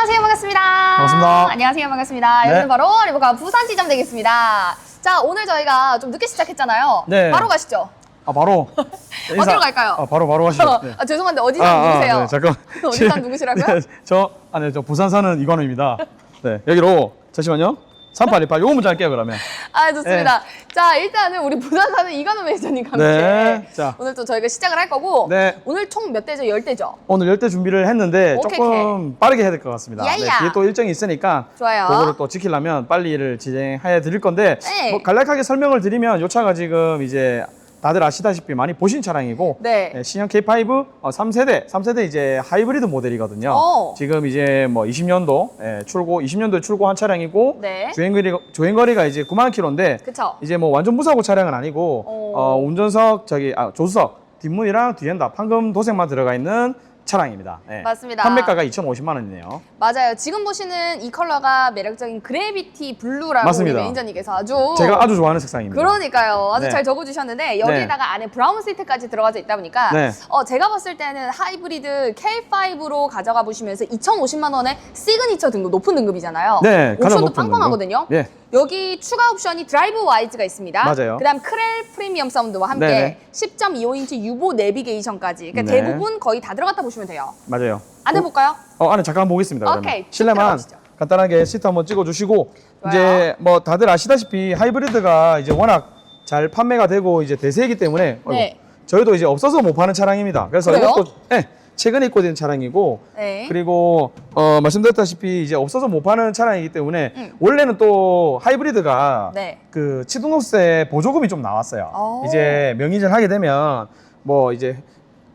안녕하세요. 반갑습니다. 반갑습니다. 안녕하세요. 반갑습니다. 네. 여기는 바로 리버카 부산 지점 되겠습니다. 자, 오늘 저희가 좀 늦게 시작했잖아요. 네. 바로 가시죠. 아 바로 어디로 갈까요? 아 바로 바로 가시죠. 네. 아, 죄송한데 어디 사람 누구세요? 네, 잠깐. 어디 사람 누구시라고요? 네, 저 아니 저 부산 사는 이관우입니다. 네 여기로 잠시만요. 3818 요거 먼저 할게요 그러면. 아, 좋습니다. 자, 일단은 우리 부산 사는 이관우 매니저님과 함께 네, 자. 오늘 또 저희가 시작을 할 거고 네. 오늘 총 몇 대죠? 열 대죠? 오늘 열대 준비를 했는데 오케이, 조금 빠르게 해야 될 것 같습니다. 네, 야야. 뒤에 또 일정이 있으니까 좋아요. 그거를 또 지키려면 빨리를 진행해 드릴 건데 네. 뭐 간략하게 설명을 드리면 요 차가 지금 이제 다들 아시다시피 많이 보신 차량이고 네. 신형 K5 어, 3세대, 3세대 이제 하이브리드 모델이거든요. 오. 지금 이제 뭐 20년도 예, 출고, 20년도에 출고한 차량이고 네. 주행거리 주행거리가 이제 9만 킬로인데 그쵸? 이제 뭐 완전 무사고 차량은 아니고 오. 어, 운전석 저기 아, 조수석 뒷문이랑 뒤엔 다 판금 도색만 들어가 있는 차량입니다. 예. 맞습니다. 판매가가 2,050만 원이네요. 맞아요. 지금 보시는 이 컬러가 매력적인 그래비티 블루라고 맞습니다. 우리 매니저님께서 아주 제가 아주 좋아하는 색상입니다. 그러니까요. 아주 네. 잘 적어주셨는데 여기에다가 안에 브라운 시트까지 들어가져 있다 보니까 네. 어, 제가 봤을 때는 하이브리드 K5로 가져가 보시면서 2,050만 원의 시그니처 등급 높은 등급이잖아요. 네, 가장 옵션도 높은 빵빵하거든요. 예. 여기 추가 옵션이 드라이브 와이즈가 있습니다. 맞아요. 그다음 크렐 프리미엄 사운드와 함께 네네. 10.25인치 유보 내비게이션까지. 그러니까 네. 대부분 거의 다 들어갔다 보시면 돼요. 맞아요. 안 해볼까요? 어, 안에 잠깐 보겠습니다. 그러면. 오케이, 쭉 실내만 들어가시죠. 간단하게 시트 한번 찍어주시고 좋아요. 이제 뭐 다들 아시다시피 하이브리드가 이제 워낙 잘 판매가 되고 이제 대세이기 때문에 어이구, 네. 저희도 이제 없어서 못 파는 차량입니다. 그래서 그래요? 이것도 네, 최근에 입고 된 차량이고 네. 그리고 어, 말씀드렸다시피 이제 없어서 못 파는 차량이기 때문에 음. 원래는 또 하이브리드가 네. 그 취등록세 보조금이 좀 나왔어요. 오. 이제 명의를 하게 되면 뭐 이제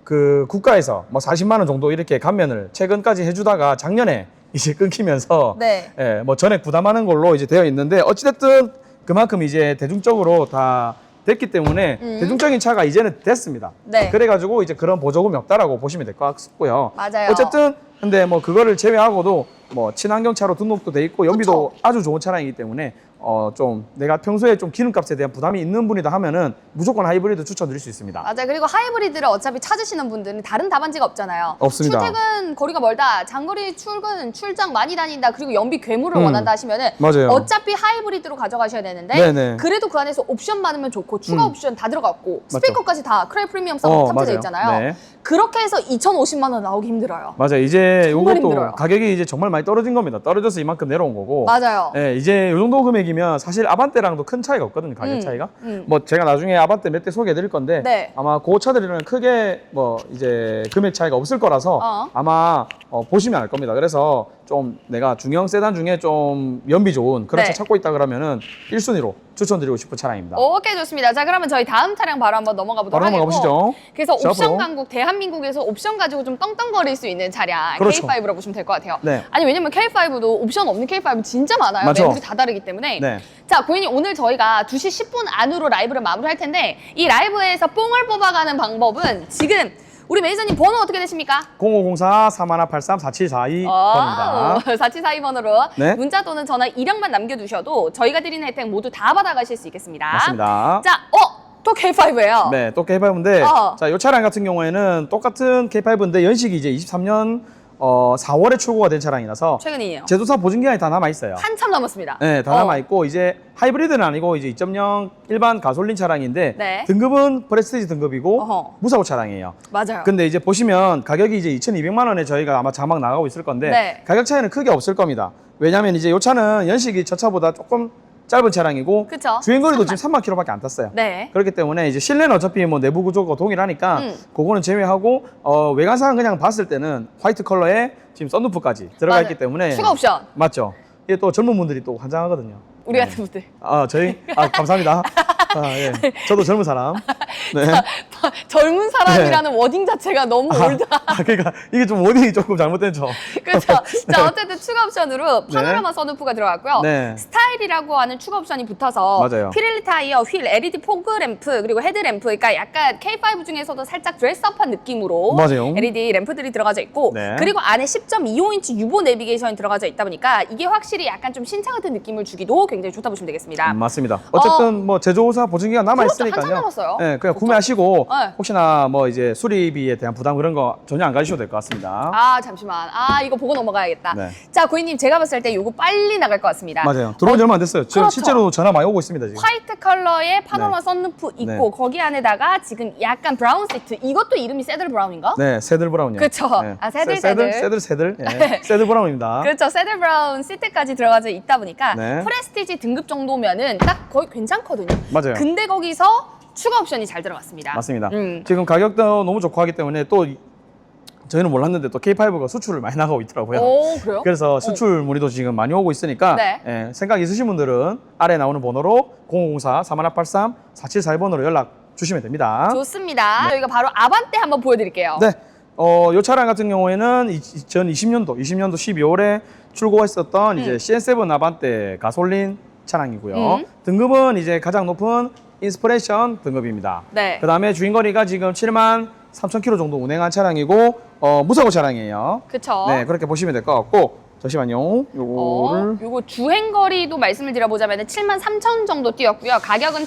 그 국가에서 뭐 40만 원 정도 이렇게 감면을 최근까지 해주다가 작년에 이제 끊기면서 네. 예, 뭐 전액 부담하는 걸로 이제 되어 있는데 어찌됐든 그만큼 이제 대중적으로 다 됐기 때문에 음. 대중적인 차가 이제는 됐습니다. 네. 그래가지고 이제 그런 보조금이 없다라고 보시면 될 것 같고요. 맞아요. 어쨌든 근데 뭐 그거를 제외하고도 뭐 친환경 차로 등록도 돼 있고 연비도 아주 좋은 차량이기 때문에 어 좀 내가 평소에 좀 기름값에 대한 부담이 있는 분이다 하면은 무조건 하이브리드 추천드릴 수 있습니다. 맞아요. 그리고 하이브리드를 어차피 찾으시는 분들은 다른 답안지가 없잖아요. 없습니다. 출퇴근 거리가 멀다, 장거리 출근, 출장 많이 다닌다, 그리고 연비 괴물을 음. 원한다 하시면은 맞아요. 어차피 하이브리드로 가져가셔야 되는데 네네. 그래도 그 안에서 옵션 많으면 좋고 추가 음. 옵션 다 들어갔고. 스피커까지 다 크레 프리미엄 사운드 어, 탑재되어. 있잖아요. 네. 그렇게 해서 2,050만 원 나오기 힘들어요. 맞아요. 이제 이것도 힘들어요. 가격이 이제 정말 많이 떨어진 겁니다. 떨어져서 이만큼 내려온 거고. 맞아요. 예, 이제 이 정도 금액이 면 사실 아반떼랑도 큰 차이가 없거든요. 가격 음, 차이가. 음. 뭐 제가 나중에 아반떼 몇 대 소개해 드릴 건데 네. 아마 그 차들이랑 크게 뭐 이제 금액 차이가 없을 거라서 어. 아마 어, 보시면 알 겁니다. 그래서 좀 내가 중형 세단 중에 좀 연비 좋은 그런 네. 차 찾고 있다 그러면은 1순위로 추천드리고 싶은 차량입니다. 오케이 좋습니다. 자 그러면 저희 다음 차량 바로 한번 넘어가 보도록 바로 넘어가 하겠고 보시죠. 그래서 자, 옵션 앞으로. 강국 대한민국에서 옵션 가지고 좀 떵떵거릴 수 있는 차량 그렇죠. K5로 보시면 될 것 같아요. 네. 아니 왜냐면 K5도 옵션 없는 K5 진짜 많아요. 맞죠. 매물이 다 다르기 때문에. 네. 자 고객님 오늘 저희가 2시 10분 안으로 라이브를 마무리할 텐데 이 라이브에서 뽕을 뽑아가는 방법은 지금 우리 매니저님 번호 어떻게 되십니까? 0504 3183 4742 번입니다. 4742번으로 네. 문자 또는 전화 이력만 남겨두셔도 저희가 드리는 혜택 모두 다 받아가실 수 있겠습니다. 맞습니다. 자, 어? 또 K5예요. 네, 또 K5인데 어. 자, 이 차량 같은 경우에는 똑같은 K5인데 연식이 이제 23년 어, 4월에 출고가 된 차량이라서 최근이에요. 제조사 보증 기간이 다 남아 있어요. 한참 넘었습니다. 네, 다 어. 남아 있고 이제 하이브리드는 아니고 이제 2.0 일반 가솔린 차량인데 네. 등급은 프레스티지 등급이고 어허. 무사고 차량이에요. 맞아요. 근데 이제 보시면 가격이 이제 2,200만 원에 저희가 아마 자막 나가고 있을 건데 네. 가격 차이는 크게 없을 겁니다. 왜냐하면 이제 이 차는 연식이 저 차보다 조금 짧은 차량이고 그쵸. 주행거리도 3만. 지금 3만 킬로밖에 안 탔어요. 네. 그렇기 때문에 이제 실내는 어차피 뭐 내부 구조가 동일하니까 음. 그거는 제외하고 어, 외관상 그냥 봤을 때는 화이트 컬러에 지금 썬루프까지 들어가 맞아요. 있기 때문에 추가 옵션. 맞죠. 이게 또 젊은 분들이 또 환장하거든요. 우리 같은 분들. 아 저희 아 감사합니다. 아, 예. 저도 젊은 사람. 네. 젊은 사람이라는 워딩 자체가 너무 올드하. 아 그러니까 이게 좀 워딩이 조금 잘못된죠. 그렇죠. 자, 어쨌든 추가 옵션으로 파노라마 선루프가 들어갔고요. 네. 스타일이라고 하는 추가 옵션이 붙어서 맞아요. 피렐리 타이어, 휠, LED 포그 램프, 그리고 헤드 램프, 그러니까 약간 K5 중에서도 살짝 드레스업한 느낌으로 맞아요. LED 램프들이 들어가져 있고 네. 그리고 안에 10.25인치 유보 내비게이션이 들어가져 있다 보니까 이게 확실히 약간 좀 신차 같은 느낌을 주기도 굉장히 좋다 보시면 되겠습니다. 음, 맞습니다. 어쨌든 뭐 제조사 보증기간 남아 그렇죠. 있으니까요. 한참 남았어요. 네, 그냥 구매하시고 네. 혹시나 뭐 이제 수리비에 대한 부담 그런 거 전혀 안 가지셔도 될 것 같습니다. 아 잠시만. 아 이거 보고 넘어가야겠다. 네. 자 고객님 제가 봤을 때 이거 빨리 나갈 것 같습니다. 맞아요. 들어온 지 얼마 안 됐어요. 지금 그렇죠. 실제로 전화 많이 오고 있습니다 지금. 화이트 컬러의 파노라마 네. 썬루프 있고 네. 거기 안에다가 지금 약간 브라운 시트 이것도 이름이 세들 브라운인가? 네, 새들 브라운이요. 그쵸. 아, 새들, 새- 새들, 새들. 새들, 새들. 예. 새들 브라운입니다. 그렇죠. 세들 브라운 시트까지 들어가져 있다 보니까 네. 프레스티 지 등급 정도면은 딱 거의 괜찮거든요. 맞아요. 근데 거기서 추가 옵션이 잘 들어갔습니다. 맞습니다. 음. 지금 가격도 너무 좋고 하기 때문에 또 이- 저희는 몰랐는데 또 K5가 수출을 많이 나가고 있더라고요. 오 그래요? 그래서 수출 문의도 지금 많이 오고 있으니까 네. 예, 생각 있으신 분들은 아래 나오는 번호로 054 3183 474번으로 연락 주시면 됩니다. 좋습니다. 저희가 바로 아반떼 한번 보여드릴게요. 네. 어, 이 차량 같은 경우에는 2020년도, 20년도 12월에 출고했었던 이제 CN7 아반떼 가솔린 차량이고요. 음. 등급은 이제 가장 높은 인스피레이션 등급입니다. 네. 그 다음에 주행거리가 지금 7만 3천 킬로 정도 운행한 차량이고, 어, 무사고 차량이에요. 그쵸? 네, 그렇게 보시면 될 것 같고, 잠시만요. 어, 요거를. 요거 주행거리도 말씀을 드려보자면 7만 3천 정도 뛰었고요. 가격은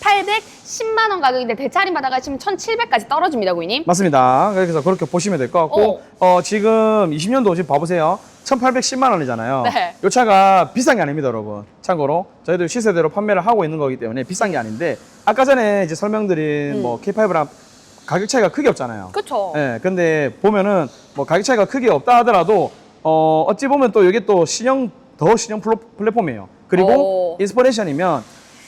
1,810만 원 가격인데 대차림 받아가시면 1,700까지 떨어집니다, 고객님. 맞습니다. 그래서 그렇게 보시면 될 것 같고, 어, 지금 20년도 지금 봐보세요. 1,810만 원이잖아요. 네. 이 차가 비싼 게 아닙니다, 여러분. 참고로 저희도 시세대로 판매를 하고 있는 거기 때문에 비싼 게 아닌데 아까 전에 이제 설명드린 음. 뭐 K5랑 가격 차이가 크게 없잖아요. 그쵸? 예, 근데 보면은 뭐 가격 차이가 크게 없다 하더라도 어, 어찌 보면 또 이게 또 신형 더 신형 플랫폼이에요. 그리고 오. 인스퍼레이션이면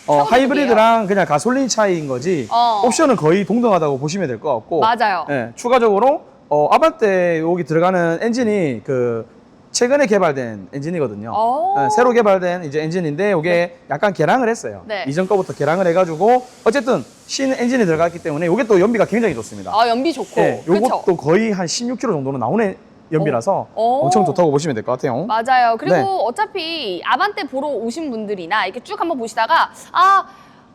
어. 하이브리드랑 그냥 가솔린 차이인 거지 어. 옵션은 거의 동등하다고 보시면 될 것 같고 맞아요. 예, 추가적으로 어, 아반떼 여기 들어가는 엔진이 그 최근에 개발된 엔진이거든요. 오. 예, 새로 개발된 이제 엔진인데 이게 약간 개량을 했어요. 네. 이전 거부터 개량을 해가지고 어쨌든 신 엔진이 들어갔기 때문에 이게 또 연비가 굉장히 좋습니다. 아, 연비 좋고. 예, 그쵸? 요것도 거의 한 16km 정도는 나오는 연비라서 오. 엄청 좋다고 보시면 될 것 같아요. 맞아요. 그리고 네. 어차피 아반떼 보러 오신 분들이나 이렇게 쭉 한번 보시다가 아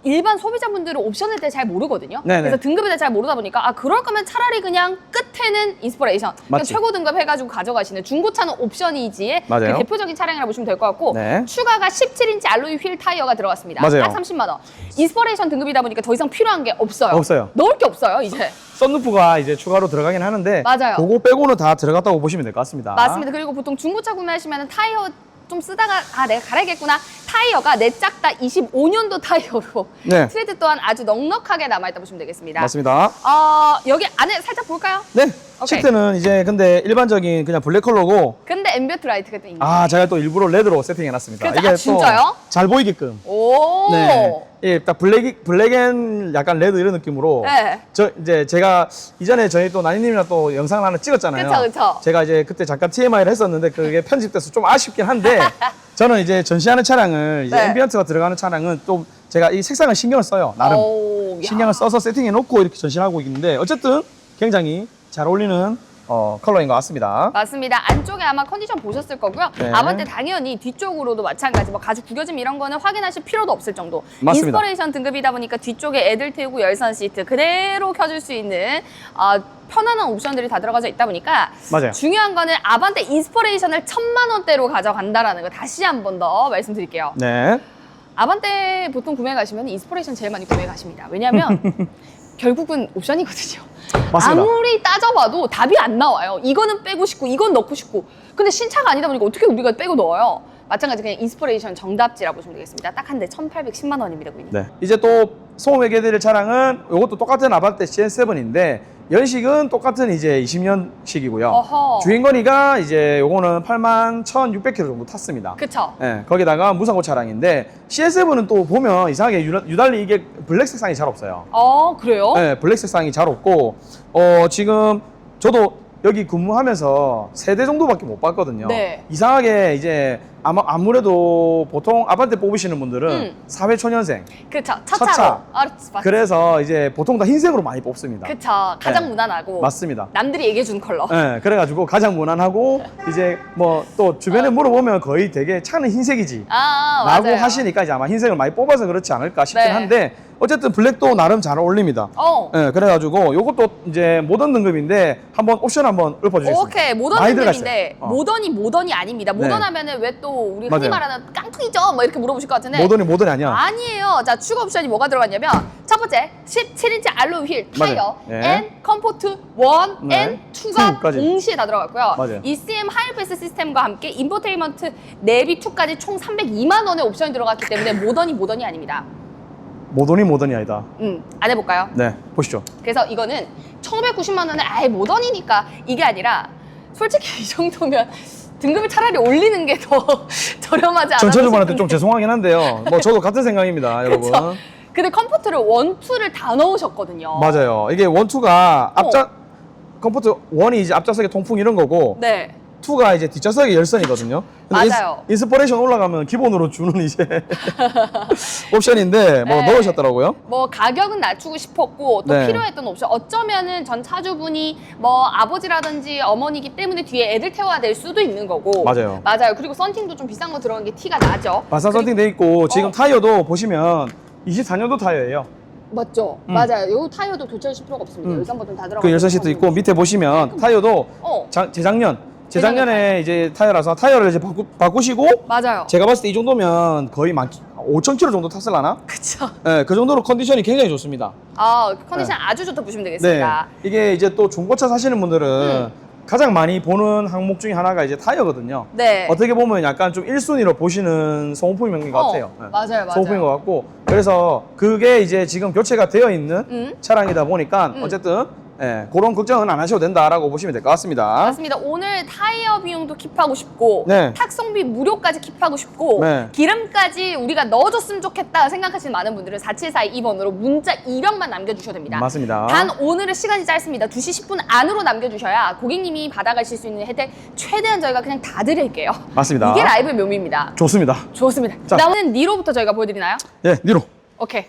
일반 소비자분들은 옵션에 대해 잘 모르거든요. 네네. 그래서 등급에 대해 잘 모르다 보니까 아 그럴 거면 차라리 그냥 끝에는 인스퍼레이션, 그러니까 맞지. 최고 등급 해가지고 가져가시는 중고차는 옵션이지의 맞아요. 그 대표적인 차량이라 보시면 될 것 같고 네. 추가가 17인치 알로이 휠 타이어가 들어갔습니다. 맞아요. 딱 30만 원. 인스퍼레이션 등급이다 보니까 더 이상 필요한 게 없어요. 없어요. 넣을 게 없어요 이제. 썬루프가 이제 추가로 들어가긴 하는데 맞아요. 그거 빼고는 다 들어갔다고 보시면 될 것 같습니다. 맞습니다. 그리고 보통 중고차 구매하시면 타이어 좀 쓰다가 아 내가 갈아야겠구나 타이어가 내 짝 다 25년도 타이어로 네. 트레드 또한 아주 넉넉하게 남아있다 보시면 되겠습니다. 맞습니다. 어, 여기 안에 살짝 볼까요? 네. 오케이. 시트는 이제 근데 일반적인 그냥 블랙 컬러고 근데 앰비어트 라이트가 또 있네. 아 제가 또 일부러 레드로 세팅해 놨습니다. 그래서- 아, 진짜요? 잘 보이게끔. 오. 네. 예, 딱 블랙 블랙앤 약간 레드 이런 느낌으로. 네. 저 이제 제가 이전에 저희 또 나니님이랑 또 영상 을 하나 찍었잖아요. 그쵸, 그쵸. 제가 이제 그때 잠깐 TMI를 했었는데 그게 편집돼서 좀 아쉽긴 한데 저는 이제 전시하는 차량을 이제 네. 앰비언트가 들어가는 차량은 좀 제가 이 색상을 신경을 써요. 나름 오, 야. 신경을 써서 세팅해 놓고 이렇게 전시를 하고 있는데 어쨌든 굉장히 잘 어울리는 어, 컬러인 것 같습니다. 맞습니다. 안쪽에 아마 컨디션 보셨을 거고요. 네. 아반떼 당연히 뒤쪽으로도 마찬가지 뭐 가죽 구겨짐 이런 거는 확인하실 필요도 없을 정도. 맞습니다. 인스퍼레이션 등급이다 보니까 뒤쪽에 애들 태우고 열선 시트 그대로 켜줄 수 있는 아, 편안한 옵션들이 다 들어가져 있다 보니까 맞아요. 중요한 거는 아반떼 인스퍼레이션을 천만 원대로 가져간다라는 거 다시 한 번 더 말씀드릴게요. 네. 아반떼 보통 구매 가시면 인스퍼레이션 제일 많이 구매 가십니다. 왜냐하면 결국은 옵션이거든요. 맞습니다. 아무리 따져봐도 답이 안 나와요. 이거는 빼고 싶고 이건 넣고 싶고. 근데 신차가 아니다 보니까 어떻게 우리가 빼고 넣어요? 마찬가지 그냥 인스퍼레이션 정답지라 보시면 되겠습니다. 딱 한 대 1,810만 원입니다, 고객님. 네. 이제 또 소음에게 드릴 차량은 이것도 똑같은 아반떼 CN7인데 연식은 똑같은 이제 20년식이고요. 어허. 주행거리가 이제 요거는 8만 1,600km 정도 탔습니다. 그쵸? 예, 거기다가 무사고 차량인데 CS7은 또 보면 이상하게 유, 유달리 이게 블랙 색상이 잘 없어요. 어, 그래요? 예, 블랙 색상이 잘 없고 어 지금 저도 여기 근무하면서 세 대 정도밖에 못 봤거든요. 네. 이상하게 이제 아마 아무래도 보통 아반떼 뽑으시는 분들은 음. 사회 초년생. 그쵸. 첫첫 차로. 차. 아, 맞- 그래서 이제 보통 다 흰색으로 많이 뽑습니다. 그쵸. 가장 네. 무난하고. 맞습니다. 남들이 얘기해준 컬러. 예, 그래가지고 가장 무난하고 이제 뭐 또 주변에 물어보면 거의 되게 차는 흰색이지. 아, 라고 맞아요. 하시니까 이제 아마 흰색을 많이 뽑아서 그렇지 않을까 싶긴 네. 한데 어쨌든 블랙도 나름 잘 어울립니다. 어. 예, 그래가지고 요것도 이제 모던 등급인데 한번 옵션 한번 읊어주겠습니다. 오케이 모던 많이 등급인데 들어갔어요. 어. 모던이 모던이 아닙니다. 모던 네. 하면은 왜또 우리 흔히 맞아요. 말하는 깡통이죠? 뭐 이렇게 물어보실 것 같은데 모던이 모던이 아니야. 아니에요. 자 추가 옵션이 뭐가 들어갔냐면 첫 번째 17인치 알로이 휠 타이어 맞아요. 네. N 컴포트 1 네. N 2가 2까지. 동시에 다 들어갔고요. 맞아요. ECM 하이패스 시스템과 함께 인포테인먼트 내비 2까지 총 302만 원의 옵션이 들어갔기 때문에 모던이 모던이 아닙니다. 모던이 모던이 아니다. 음, 안 해볼까요? 네, 보시죠. 그래서 이거는 1,590만 원에 아예 모던이니까 이게 아니라 솔직히 이 정도면 등급을 차라리 올리는 게 더 저렴하지 않아? 전차주분한테 좀 죄송하긴 한데요. 뭐 저도 같은 생각입니다, 여러분. 그쵸. 근데 컴포트를 원투를 다 넣으셨거든요. 맞아요. 이게 원투가 앞좌 컴포트 원이 이제 앞좌석에 통풍 이런 거고 네. 투가 이제 뒷좌석에 열선이거든요. 근데 맞아요. 인스, 인스퍼레이션 올라가면 기본으로 주는 이제 옵션인데 뭐 네. 넣으셨더라고요. 뭐 가격은 낮추고 싶었고 또 네. 필요했던 옵션 어쩌면은 전 차주분이 뭐 아버지라든지 어머니기 때문에 뒤에 애들 태워야 될 수도 있는 거고 맞아요. 맞아요 그리고 썬팅도 좀 비싼 거 들어간 게 티가 나죠 바사 선팅 돼 있고 지금 어. 타이어도 보시면 24년도 타이어예요. 맞죠 음. 맞아요 요 타이어도 교체하실 필요가 없습니다 음. 열선 버튼 다 들어가 그 열선 시트 있고 밑에 보시면 타이어도 어 자- 재작년 재작년에 이제 타이어라서 타이어를 이제 바꾸, 바꾸시고 맞아요 제가 봤을 때 이 정도면 거의 만 5천 킬로 정도 탔을라나? 그쵸 네, 그 정도로 컨디션이 굉장히 좋습니다. 아 컨디션 아주 좋다 보시면 되겠습니다 네, 이게 이제 또 중고차 사시는 분들은 음. 가장 많이 보는 항목 중에 하나가 이제 타이어거든요. 네, 어떻게 보면 약간 좀 1순위로 보시는 소모품인 것 어, 같아요. 네. 맞아요 맞아요 소모품인 것 같고 그래서 그게 이제 지금 교체가 되어 있는 음. 차량이다 보니까 음. 어쨌든 예, 그런 걱정은 안 하셔도 된다라고 보시면 될 것 같습니다. 맞습니다. 오늘 타이어 비용도 킵하고 싶고 네. 탁송비 무료까지 킵하고 싶고 네. 기름까지 우리가 넣어줬으면 좋겠다 생각하시는 많은 분들은 4742번으로 문자 2병만 남겨주셔도 됩니다. 맞습니다. 단 오늘은 시간이 짧습니다. 2시 10분 안으로 남겨주셔야 고객님이 받아가실 수 있는 혜택 최대한 저희가 그냥 다 드릴게요. 맞습니다. 이게 라이브 묘미입니다. 좋습니다. 좋습니다. 자. 남은 니로부터 저희가 보여드리나요? 예, 니로. 오케이.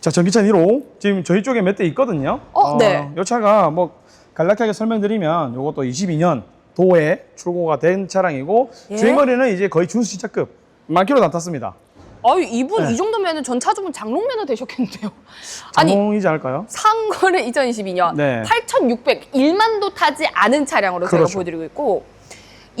자, 전기차 니로 지금 저희 쪽에 몇 대 있거든요. 어, 네. 이 차가 뭐 간략하게 설명드리면 이것도 22년 도에 출고가 된 차량이고 예? 주행거리는 이제 거의 준수시차급 만 킬로도 안 탔습니다. 아유 이분 네. 이 정도면 전 차주분 장롱면허 되셨겠는데요. 아니 자동이지 않을까요? 상거래 2022년 네. 8,600 1만도 타지 않은 차량으로 그렇죠. 보여드리고 있고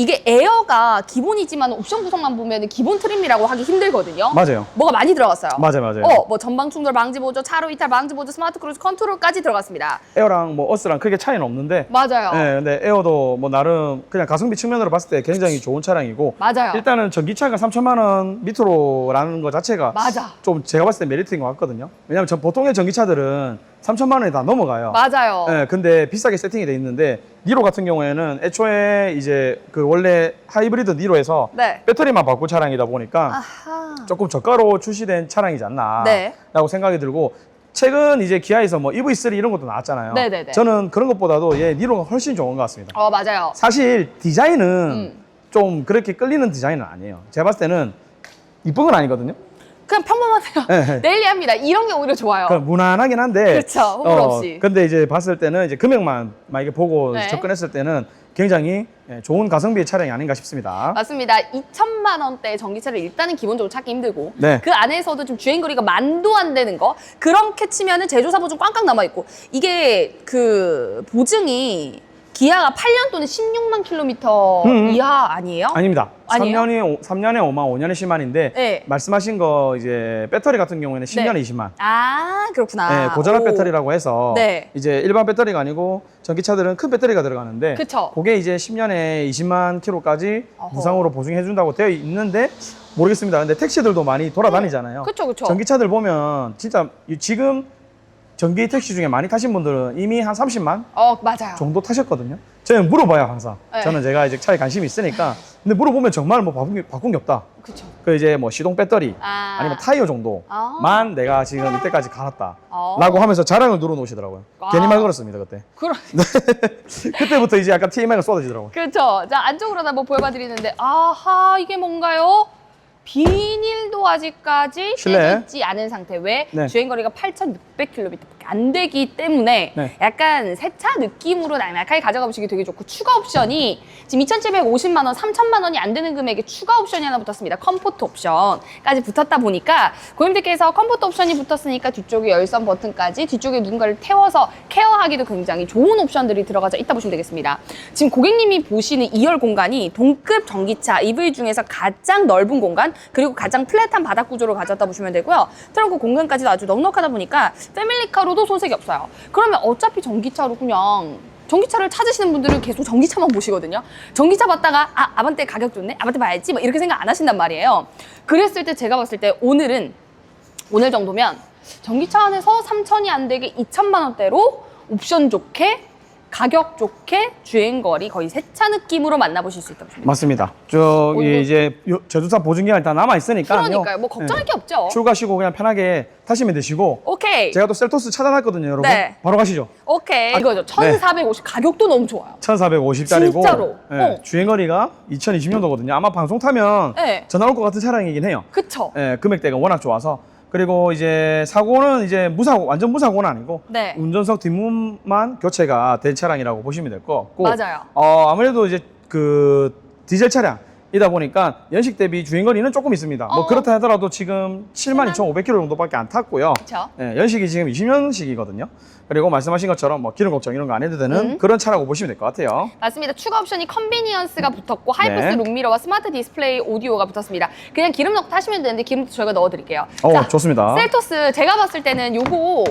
이게 에어가 기본이지만 옵션 구성만 보면 기본 트림이라고 하기 힘들거든요. 맞아요. 뭐가 많이 들어갔어요. 맞아요, 맞아요. 어, 뭐 전방 충돌 방지 보조, 차로 이탈 방지 보조, 스마트 크루즈 컨트롤까지 들어갔습니다. 에어랑 뭐 어스랑 크게 차이는 없는데 맞아요. 네, 근데 에어도 뭐 나름 그냥 가성비 측면으로 봤을 때 굉장히 좋은 차량이고 맞아요. 일단은 전기차가 3천만 원 밑으로라는 것 자체가 맞아. 좀 제가 봤을 때 메리트인 것 같거든요. 왜냐면 전 보통의 전기차들은 3천만 원이 다 넘어가요. 맞아요. 네, 근데 비싸게 세팅이 돼 있는데 니로 같은 경우에는 애초에 이제 그 원래 하이브리드 니로에서 네. 배터리만 바꾼 차량이다 보니까 아하. 조금 저가로 출시된 차량이지 않나라고 네. 생각이 들고 최근 이제 기아에서 뭐 EV3 이런 것도 나왔잖아요. 네네네. 저는 그런 것보다도 얘 니로가 훨씬 좋은 것 같습니다. 어, 맞아요. 사실 디자인은 음. 좀 그렇게 끌리는 디자인은 아니에요. 제가 봤을 때는 이쁜 건 아니거든요. 그냥 평범하네요. 네, 네. 데일리 합니다. 이런 게 오히려 좋아요. 그냥 무난하긴 한데. 그렇죠. 호불호 없이. 근데 이제 봤을 때는 이제 금액만 만약에 보고 네. 접근했을 때는 굉장히 예, 좋은 가성비의 차량이 아닌가 싶습니다. 맞습니다. 2천만 원대 전기차를 일단은 기본적으로 찾기 힘들고 네. 그 안에서도 좀 주행 거리가 만도 안 되는 거 그렇게 치면은 제조사 보증 꽝꽝 남아 있고 이게 그 보증이 기아가 8년 또는 16만 킬로미터 음, 음. 이하 아니에요? 아닙니다. 아니에요? 3년이 3년에 5만, 5년에 10만인데 네. 말씀하신 거 이제 배터리 같은 경우에는 10년에 네. 20만. 아 그렇구나. 네, 고전압 오. 배터리라고 해서 네. 이제 일반 배터리가 아니고 전기차들은 큰 배터리가 들어가는데 그쵸. 그게 이제 10년에 20만 킬로까지 어허. 무상으로 보증해 준다고 되어 있는데 모르겠습니다. 근데 택시들도 많이 돌아다니잖아요. 그쵸 그쵸. 전기차들 보면 진짜 이- 지금 전기 택시 중에 많이 타신 분들은 이미 한 30만 어 맞아요. 정도 타셨거든요. 저는 물어봐요 항상. 네. 저는 제가 이제 차에 관심이 있으니까. 근데 물어보면 정말 뭐 바꾼 게, 바꾼 게 없다. 그쵸. 그 이제 뭐 시동 배터리 아. 아니면 타이어 정도만 아. 내가 지금 이때까지 갈았다. 어. 라고 하면서 자랑을 늘어놓으시더라고요. 아. 괜히 말 걸었습니다 그때. 그럼 그때부터 이제 약간 TMI가 쏟아지더라고요. 그렇죠. 자 안쪽으로 한번 보여봐 드리는데 아하 이게 뭔가요? 비닐 도 아직까지 실내. 있지 않은 상태. 왜? 네. 주행거리가 8,600km밖에 안 되기 때문에 네. 약간 새차 느낌으로 날막하게 가져가 보시기 되게 좋고 추가 옵션이 지금 2,750만 원, 3천만 원이 안 되는 금액에 추가 옵션이 하나 붙었습니다. 컴포트 옵션까지 붙었다 보니까 고객님들께서 컴포트 옵션이 붙었으니까 뒤쪽에 열선 버튼까지 뒤쪽에 누군가를 태워서 케어하기도 굉장히 좋은 옵션들이 들어가져 있다 보시면 되겠습니다. 지금 고객님이 보시는 2열 공간이 동급 전기차 EV 중에서 가장 넓은 공간 그리고 가장 플랫한 바닥 구조를 가졌다 보시면 되고요. 트렁크 공간까지도 아주 넉넉하다 보니까 패밀리카로도 손색이 없어요. 그러면 어차피 전기차로 그냥 전기차를 찾으시는 분들은 계속 전기차만 보시거든요. 전기차 봤다가 아 아반떼 가격 좋네, 아반떼 봐야지, 막 이렇게 생각 안 하신단 말이에요. 그랬을 때 제가 봤을 때 오늘은 오늘 정도면 전기차 안에서 3천이 안 되게 2천만 원대로 옵션 좋게 가격 좋게 주행 거리 거의 새 차 느낌으로 만나보실 수 있다고 돼요. 맞습니다. 저기 이제 요- 제조사 보증기간 다 남아 있으니까요. 그러니까요. 뭐 걱정할 게 없죠. 출가시고 그냥 편하게 타시면 되시고 오케이. 제가 또 셀토스 찾아놨거든요, 여러분. 네. 바로 가시죠. 오케이. 이거죠. 1450 가격도 너무 좋아요. 1450짜리고 진짜로? 어. 주행거리가 2020년도거든요. 아마 방송 타면 네. 전화 올 것 같은 차량이긴 해요. 그쵸? 예, 금액대가 워낙 좋아서 그리고 이제 사고는 이제 무사고 완전 무사고는 아니고 네. 운전석 뒷문만 교체가 된 차량이라고 보시면 될 것 같고 맞아요. 어, 아무래도 이제 그 디젤 차량이다 보니까 연식 대비 주행 거리는 조금 있습니다. 어. 뭐 그렇다 하더라도 지금 72,500km 정도밖에 안 탔고요. 그쵸? 예, 연식이 지금 20년식이거든요. 그리고 말씀하신 것처럼 뭐 기름 걱정 이런 거 안 해도 되는 음. 그런 차라고 보시면 될 것 같아요. 맞습니다. 추가 옵션이 컨비니언스가 붙었고 하이패스 네. 룩미러와 스마트 디스플레이 오디오가 붙었습니다. 그냥 기름 넣고 타시면 되는데 기름도 저희가 넣어드릴게요. 어, 자, 좋습니다. 셀토스 제가 봤을 때는 요거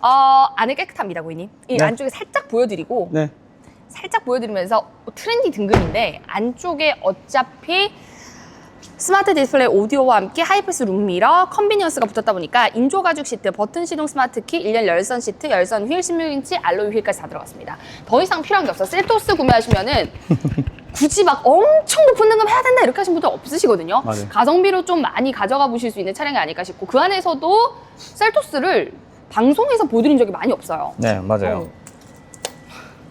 어, 안에 깨끗합니다, 고객님. 이 네. 안쪽에 살짝 보여드리고 네. 살짝 보여드리면서 트렌디 등급인데 안쪽에 어차피 스마트 디스플레이 오디오와 함께 하이패스 룸미러, 컨비니언스가 붙었다 보니까 인조 가죽 시트, 버튼 시동 스마트 키, 1년 열선 시트, 열선 휠 16인치 알로이 휠까지 다 들어갔습니다. 더 이상 필요한 게 없어. 셀토스 구매하시면은 굳이 막 엄청 높은 등급 해야 된다 이렇게 하신 분들 없으시거든요. 맞아요. 가성비로 좀 많이 가져가 보실 수 있는 차량이 아닐까 싶고 그 안에서도 셀토스를 방송에서 보여드린 적이 많이 없어요. 네, 맞아요. 어.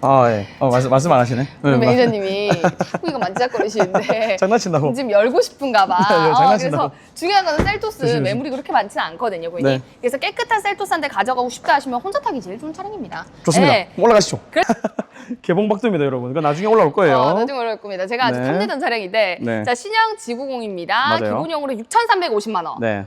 아, 예. 어, 말씀, 말씀 안 하시네. 우리 네, 매니저님이 자꾸 이거 만지작거리시는데 장난친다고. 지금 열고 싶은가 봐. 네, 어, 장난친다고. 그래서 중요한 거는 셀토스 조심, 조심. 매물이 그렇게 많지는 않거든요, 고객님. 네. 그래서 깨끗한 셀토스한테 가져가고 싶다 하시면 혼자 타기 제일 좋은 차량입니다. 좋습니다. 네. 올라가시죠. 그래- 개봉박두입니다, 여러분. 그 나중에 올라올 거예요. 어, 나중에 올라올 겁니다. 제가 아직 네. 탐내던 차량인데, 네. 자 신형 G90입니다. 맞아요. 기본형으로 6,350만 원. 네.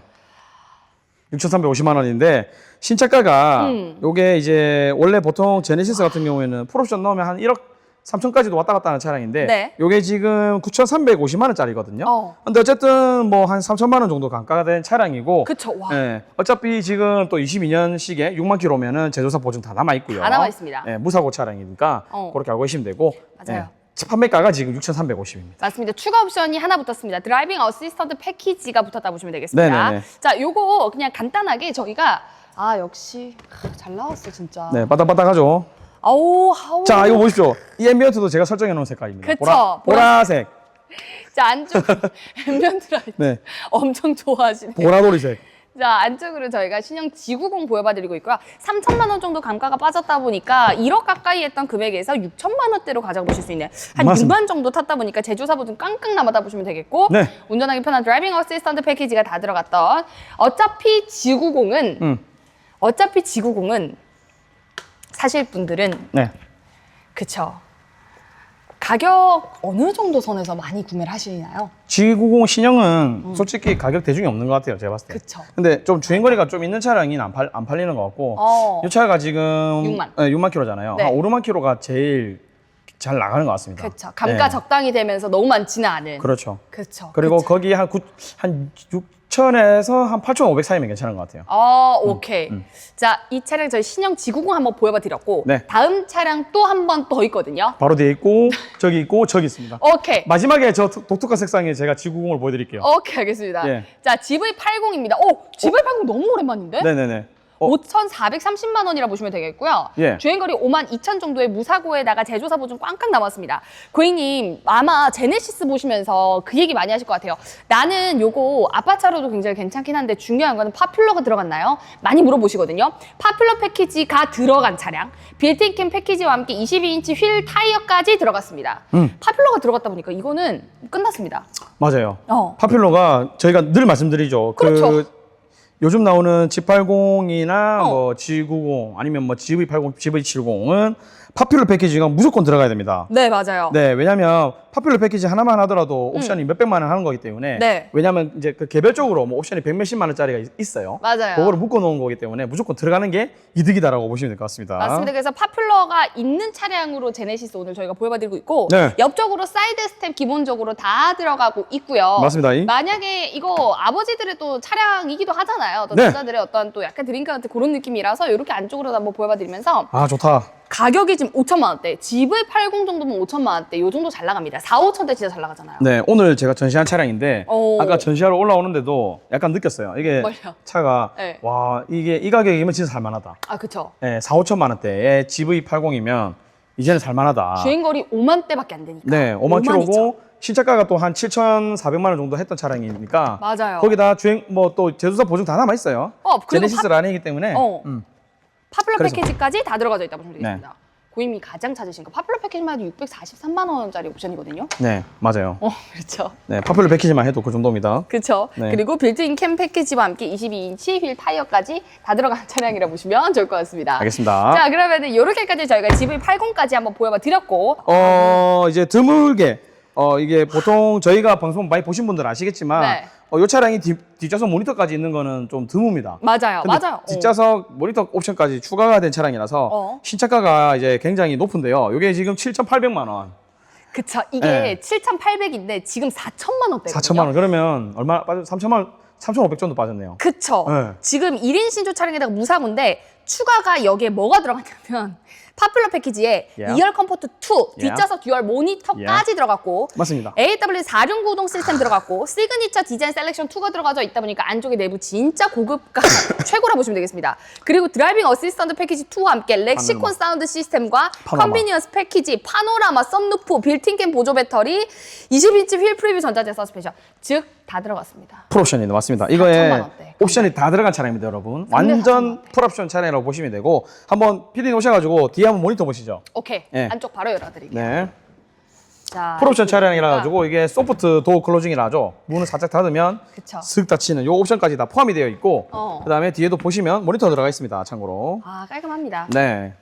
6,350만 원인데 신차가가 음. 요게 이제 원래 보통 제네시스 같은 경우에는 풀옵션 넣으면 한 1억 3천까지도 왔다 갔다 하는 차량인데 네. 요게 지금 9,350만 원짜리거든요. 어. 근데 어쨌든 뭐 한 3천만 원 정도 감가가 된 차량이고 그쵸, 와. 예, 어차피 지금 또 22년식에 6만 킬로면은 제조사 보증 다 남아 있고요. 다 남아 있습니다. 예, 무사고 차량이니까 어. 그렇게 알고 계시면 되고. 맞아요. 예, 판매가가 지금 6,350입니다. 맞습니다. 추가 옵션이 하나 붙었습니다. 드라이빙 어시스턴트 패키지가 붙었다 보시면 되겠습니다. 네네네. 자, 요거 그냥 간단하게 저희가 아 역시 하, 잘 나왔어 진짜. 네, 바닥바닥하죠. 아우 아우. 자, 이거 보십시오. 이 앰비언트도 제가 설정해 놓은 색깔입니다. 그쵸. 보라, 보라색. 자 안쪽 앰비언트 라이트 네. 엄청 좋아하시네요. 보라돌이색. 자 안쪽으로 저희가 신형 G90 보여봐드리고 있고요. 3천만 원 정도 감가가 빠졌다 보니까 1억 가까이 했던 금액에서 6천만 원대로 가져가 보실 수 있는 한 맞습니다. 6만 정도 탔다 보니까 제조사 보증 깡깡 남았다 보시면 되겠고 네. 운전하기 편한 드라이빙 어시스턴트 패키지가 다 들어갔던 어차피 G90은 음. 어차피 G90은 사실 분들은 네. 그쵸 가격 어느 정도 선에서 많이 구매를 하시나요? G90 신형은 솔직히 가격 대중이 없는 것 같아요. 제가 봤을 때. 음. 그쵸. 근데 좀 주행거리가 좀 있는 차량이 안, 팔, 안 팔리는 것 같고. 어. 이 차가 지금 6만. 네, 6만 킬로잖아요. 네. 한 5, 6만 킬로가 제일 잘 나가는 것 같습니다. 그쵸 감가 네. 적당히 되면서 너무 많지는 않은 그렇죠. 그쵸 그리고 그쵸. 거기 한, 9, 한 6 천에서 한 8,500 사이면 괜찮은 것 같아요. 어, 오케이. 음. 자, 이 차량 저희 신형 G90 한번 보여봐 드렸고, 네. 다음 차량 또 한 번 더 있거든요. 바로 뒤에 있고, 저기 있고, 저기 있습니다. 오케이. 마지막에 저 독- 독특한 색상의 제가 G90을 보여드릴게요. 오케이, 알겠습니다. 예. 자, GV80입니다. 오, GV80 너무 오랜만인데? 네네네. 어, 5,430만 원이라 보시면 되겠고요. 예. 주행거리 5만 2천 정도의 무사고에다가 제조사 보증 꽝꽝 남았습니다. 고객님 아마 제네시스 보시면서 그 얘기 많이 하실 것 같아요. 나는 요거 아빠 차로도 굉장히 괜찮긴 한데 중요한 거는 파퓰러가 들어갔나요? 많이 물어보시거든요. 파퓰러 패키지가 들어간 차량, 빌트인 캠 패키지와 함께 22인치 휠 타이어까지 들어갔습니다. 음. 파퓰러가 들어갔다 보니까 이거는 끝났습니다. 맞아요. 어. 파퓰러가 저희가 늘 말씀드리죠. 그렇죠. 그 요즘 나오는 G80이나 어. 뭐 G90 아니면 뭐 GV80, GV70은 파퓰러 패키지가 무조건 들어가야 됩니다. 네, 맞아요. 네, 왜냐하면 파퓰러 패키지 하나만 하더라도 옵션이 몇백만 원 하는 거기 때문에 음. 네. 왜냐하면 이제 그 개별적으로 뭐 옵션이 백몇십만 원짜리가 있- 있어요. 맞아요. 그거를 묶어 놓은 거기 때문에 무조건 들어가는 게 이득이다라고 보시면 될 것 같습니다. 맞습니다. 그래서 파퓰러가 있는 차량으로 제네시스 오늘 저희가 보여드리고 있고 네. 옆쪽으로 사이드 스텝 기본적으로 다 들어가고 있고요. 맞습니다. 이. 만약에 이거 아버지들의 또 차량이기도 하잖아요. 어떤 네. 여자들의 어떤 또 약간 드링크 같은 그런 느낌이라서 이렇게 안쪽으로 한번 보여드리면서 아 좋다. 가격이 지금 5천만 원대, GV80 정도면 5천만 원대, 요 정도 잘 나갑니다. 4, 5천대 진짜 잘 나가잖아요. 네, 오늘 제가 전시한 차량인데 오. 아까 전시하러 올라오는데도 약간 느꼈어요. 이게 뭘요? 차가 네. 와 이게 이 가격이면 진짜 살만하다. 아, 그쵸. 네, 4, 5천만 원대의 GV80이면 이제는 살만하다. 주행거리 5만 대밖에 안 되니까. 아. 네, 5만 5만 킬로고 신차가가 또 한 7,400만 원 정도 했던 차량이니까 맞아요. 거기다 주행 뭐 또 제조사 보증 다 남아 있어요. 어, 그리고 제네시스 라인이기 때문에 어. 음. 파퓰러 그래서. 패키지까지 다 들어가져 있다 보시면 네. 되겠습니다. 고객님이 가장 찾으신 거 파퓰러 패키지만 해도 643만 원짜리 옵션이거든요. 네, 맞아요. 어, 그렇죠. 네, 파퓰러 패키지만 해도 그 정도입니다. 그렇죠. 네. 그리고 빌트인 캠 패키지와 함께 22인치 휠 타이어까지 다 들어간 차량이라 보시면 좋을 것 같습니다. 알겠습니다. 자, 그러면은 이렇게까지 저희가 GV80까지 한번 보여봐 드렸고 어, 이제 드물게 어, 이게 보통 저희가 방송 많이 보신 분들 아시겠지만 네. 어, 이 차량이 뒤, 뒷좌석 모니터까지 있는 거는 좀 드뭅니다. 맞아요, 맞아요. 어. 뒷좌석 모니터 옵션까지 추가가 된 차량이라서 어. 신차가가 이제 굉장히 높은데요. 이게 지금 7,800만 원, 그쵸. 이게 네. 7,800인데 지금 4천만 원대. 4천만 원 그러면 얼마 빠져? 3천만 원, 3,500 정도 빠졌네요. 그쵸. 네. 지금 1인 신조 차량에다가 무사고인데 추가가 여기에 뭐가 들어갔냐면 파퓰러 패키지에 Yeah. 2열 컴포트 2, Yeah. 뒷좌석 듀얼 모니터까지 들어갔고 맞습니다. AW 4륜 구동 시스템 들어갔고 시그니처 디자인 셀렉션 2가 들어가져 있다 보니까 안쪽에 내부 진짜 고급가 최고라 보시면 되겠습니다. 그리고 드라이빙 어시스턴트 패키지 2와 함께 렉시콘 파노라마. 사운드 시스템과 파노라마. 컨비니언스 패키지, 파노라마, 썬루프, 빌팅캠 보조 배터리, 20인치 휠 프리뷰 전자재 서스펜션 즉 다 들어갔습니다. 풀옵션이 맞습니다. 4천만 이거에 원대. 옵션이 다 들어간 차량입니다, 여러분. 4천만 완전. 풀옵션 차량이라고 보시면 되고 한번 피디님 오셔가지고 뒤에 한번 모니터 보시죠. 오케이 네. 안쪽 바로 열어드릴게요. 네. 자, 풀옵션 차량이라 가지고 이게 소프트 도어 클로징이라 하죠. 문을 살짝 닫으면 그쵸. 슥 닫히는 요 옵션까지 다 포함이 되어 있고 어. 그다음에 뒤에도 보시면 모니터 들어가 있습니다. 참고로. 아 깔끔합니다. 네.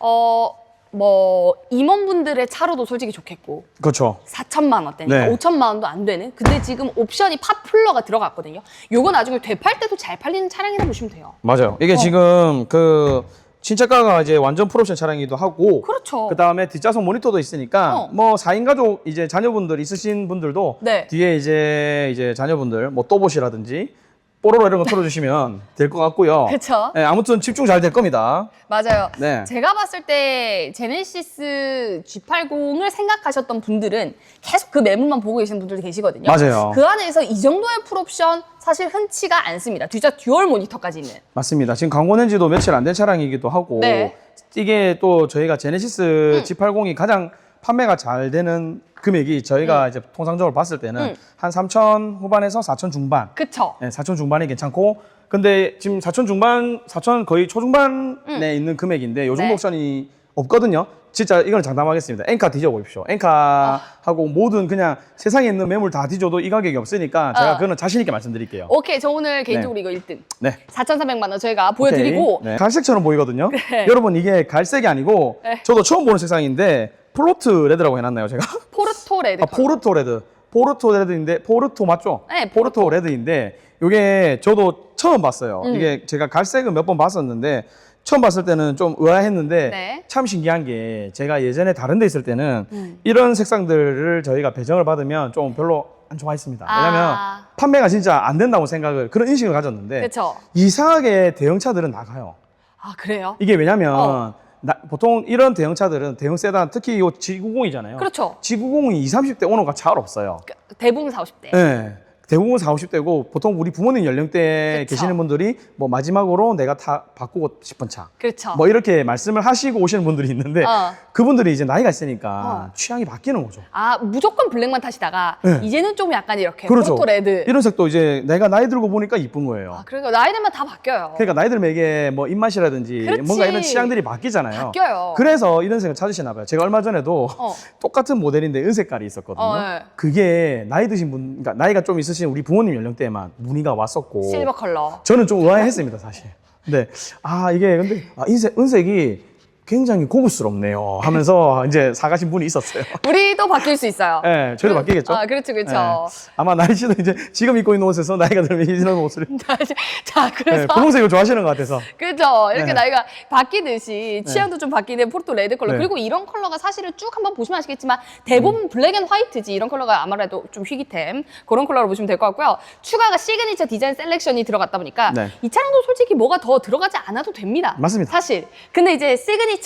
어, 뭐 임원분들의 차로도 솔직히 좋겠고 그렇죠. 4천만 원대니까 네. 5천만 원도 안 되는. 근데 지금 옵션이 파퓰러가 들어갔거든요. 요거 나중에 되팔 때도 잘 팔리는 차량이라 보시면 돼요. 맞아요. 이게 어. 지금 그 신차가가 이제 완전 풀옵션 차량이기도 하고 그렇죠. 그다음에 뒷좌석 모니터도 있으니까 어. 뭐 4인 가족 이제 자녀분들 있으신 분들도 네. 뒤에 이제 이제 자녀분들 뭐 또봇이라든지 뽀로로 이런 거 틀어주시면 될 것 같고요. 그쵸. 네, 아무튼 집중 잘 될 겁니다. 맞아요. 네. 제가 봤을 때 제네시스 G80을 생각하셨던 분들은 계속 그 매물만 보고 계시는 분들도 계시거든요. 맞아요. 그 안에서 이 정도의 풀옵션 사실 흔치가 않습니다. 뒤자 듀얼 모니터까지 있는. 맞습니다. 지금 광고낸 지도 며칠 안 된 차량이기도 하고 네. 이게 또 저희가 제네시스 G80이 가장 판매가 잘 되는 금액이 저희가 이제 통상적으로 봤을 때는 음. 한 3천 후반에서 4천 중반. 그쵸? 네, 4천 중반이 괜찮고 근데 지금 4천 중반, 4천 거의 초중반에 있는 금액인데 요 정도 음. 네. 옵션이 없거든요. 진짜 이건 장담하겠습니다. 엔카 뒤져 보십시오. 엔카하고 모든 그냥 세상에 있는 매물 다 뒤져도 이 가격이 없으니까 제가 어. 그거는 자신 있게 말씀드릴게요. 오케이, 저 오늘 개인적으로 이거 1등. 네. 4,400만 원 저희가 보여드리고 오케이. 네. 갈색처럼 보이거든요. 네. 여러분 이게 갈색이 아니고 네. 저도 처음 보는 색상인데 플로트 레드라고 해놨나요 제가? 포르토 레드 아, 컬러. 포르토 레드. 포르토 레드인데 포르토 맞죠? 네, 포르토 레드인데 이게 저도 처음 봤어요. 음. 이게 제가 갈색은 몇 번 봤었는데 처음 봤을 때는 좀 의아했는데 네. 참 신기한 게 제가 예전에 다른 데 있을 때는 음. 이런 색상들을 저희가 배정을 받으면 좀 별로 안 좋아했습니다. 왜냐면 아. 판매가 진짜 안 된다고 생각을 그런 인식을 가졌는데 그쵸? 이상하게 대형차들은 나가요. 아, 그래요? 이게 왜냐면 어. 나- 보통 이런 대형차들은 대형 세단 특히 이 G90이잖아요. 그렇죠. G90이 20, 30대 오너가 잘 없어요. 그, 대부분 40, 50대. 네. 대부분 40, 50대고 보통 우리 부모님 연령대에 그쵸. 계시는 분들이 뭐 마지막으로 내가 타 바꾸고 싶은 차. 그렇죠. 뭐 이렇게 말씀을 하시고 오시는 분들이 있는데 어. 그분들이 이제 나이가 있으니까 어. 취향이 바뀌는 거죠. 아, 무조건 블랙만 타시다가 네. 이제는 좀 약간 이렇게 그렇죠. 포르토 레드. 이런 색도 이제 내가 나이 들고 보니까 이쁜 거예요. 아, 그러니까 나이 들면 다 바뀌어요. 그러니까 나이 들면 이게 뭐 입맛이라든지 그렇지. 뭔가 이런 취향들이 바뀌잖아요. 바뀌어요. 그래서 이런 색을 찾으시나 봐요. 제가 얼마 전에도 어. 똑같은 모델인데 은색깔이 있었거든요. 어, 네. 그게 나이 드신 분, 그러니까 나이가 좀 있으신 쓰시는 우리 부모님 연령대에만 문의가 왔었고 실버 컬러. 저는 좀 의아했습니다 사실. 근데 아 이게 근데 아, 인색 은색이 굉장히 고급스럽네요 하면서 이제 사가신 분이 있었어요. 우리도 바뀔 수 있어요. 예, 저희도 그- 바뀌겠죠. 아, 그렇죠, 그렇죠. 예. 아마 날씨도 이제 지금 입고 있는 옷에서 나이가 들면 이런 옷을 자, 그래서 예, 분홍색을 좋아하시는 것 같아서 그죠. 이렇게 네. 나이가 바뀌듯이 취향도 좀 바뀌는 포르토 레드 컬러. 네. 그리고 이런 컬러가 사실은 쭉 한번 보시면 아시겠지만 대부분 음. 블랙 앤 화이트지. 이런 컬러가 아무래도 좀 희귀템. 그런 컬러로 보시면 될 것 같고요. 추가가 시그니처 디자인 셀렉션이 들어갔다 보니까 네. 이 차량도 솔직히 뭐가 더 들어가지 않아도 됩니다. 맞습니다. 사실. 근데 이제 시그니처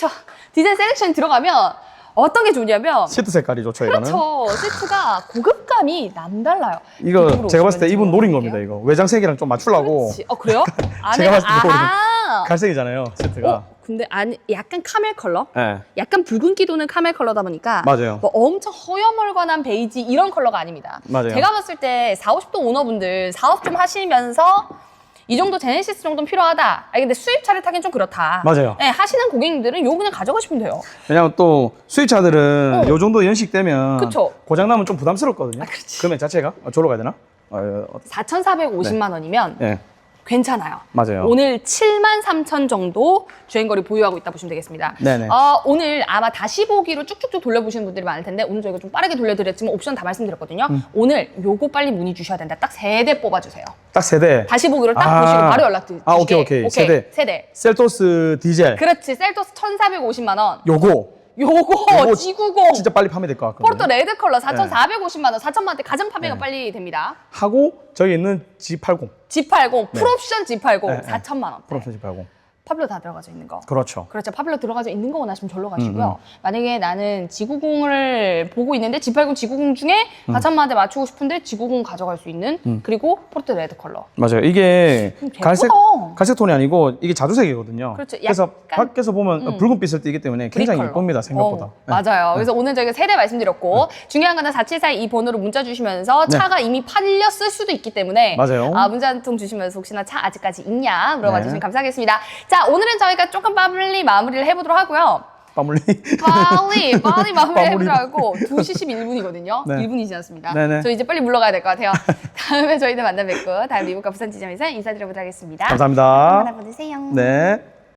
디자인 셀렉션이 들어가면 어떤 게 좋냐면 시트 색깔이 좋죠 이거는. 그렇죠. 시트가 고급감이 남달라요. 이거 제가 봤을 때 이분 노린. 겁니다 이거 외장색이랑 좀 맞추려고 그렇지. 어 그래요? 제가 봤을 때 노린 아. 갈색이잖아요 시트가. 어, 근데 아니 약간 카멜 컬러? 예. 약간 붉은기 도는 카멜 컬러다 보니까 맞아요. 뭐 엄청 허여멀건한 베이지 이런 컬러가 아닙니다. 맞아요. 제가 봤을 때 4, 50도 오너분들 사업 좀 하시면서 이 정도 제네시스 정도는 필요하다. 아니 근데 수입차를 타긴 좀 그렇다. 맞아요. 네, 하시는 고객님들은 요 그냥 가져가시면 돼요. 왜냐면 또 수입차들은 어. 요 정도 연식되면 그쵸. 고장 나면 좀 부담스럽거든요. 아, 그렇지. 금액 자체가 어, 저로 가야 되나? 어, 어, 4,450만 원이면 예, 괜찮아요. 맞아요. 오늘 7만 3천 정도 주행거리 보유하고 있다 보시면 되겠습니다. 네네. 어, 오늘 아마 다시 보기로 쭉쭉쭉 돌려보시는 분들이 많을 텐데 오늘 저희가 좀 빠르게 돌려드렸지만 옵션 다 말씀드렸거든요. 음. 오늘 요거 빨리 문의 주셔야 된다. 딱 세 대 뽑아주세요. 딱 세대. 다시 보기로 딱 아. 보시고 바로 연락 드릴게요. 아, 오케이, 오케이. 세 대. 세 대. 셀토스 디젤. 그렇지. 셀토스 1,450만 원. 요거 요거, 요거 G90. 진짜 빨리 판매될 것 같거든요. 포르토 레드 컬러 4,450만 원. 4천만 원대 가장 판매가 네. 빨리 됩니다. 하고 저기 있는 G80 G80, 풀옵션 G80 네, 네. 4천만 원. 프로토 G80. 파블로 다 들어가져 있는 거. 그렇죠. 그렇죠. 파블로 들어가져 있는 거 원하시면 절로 음, 가시고요. 만약에 나는 G90을 보고 있는데 G80, G90 중에 음. 4천만 원대 맞추고 싶은데 G90 가져갈 수 있는 그리고 포르토 레드 컬러. 맞아요. 이게 음. 갈색 갈색 톤이 아니고 이게 자주색이거든요. 그렇죠. 그래서 밖에서 보면 음. 붉은빛을 띠기 때문에 굉장히. 예쁩니다. 생각보다. 어, 네. 맞아요. 그래서 오늘 저희가 세대 말씀드렸고 중요한 거는 4742이 번호로 문자 주시면서 네. 차가 이미 팔렸을 수도 있기 때문에 맞아요. 아, 문자 한 통 주시면서 혹시나 차 아직까지 있냐 물어봐 네. 주시면 감사하겠습니다. 자 오늘은 저희가 조금 빨리 마무리를 해보도록 하고요. 빠물리. 빨리 빨리 마무리 마무리. 해보도록 하고 2시 11분이거든요. 네. 1분이 지났습니다. 네네. 저 이제 빨리 물러가야 될 것 같아요. 다음에 저희는 만나 뵙고 다음 미국과 부산 지점에서 인사드려보도록 하겠습니다. 감사합니다. 만나 보세요. 네.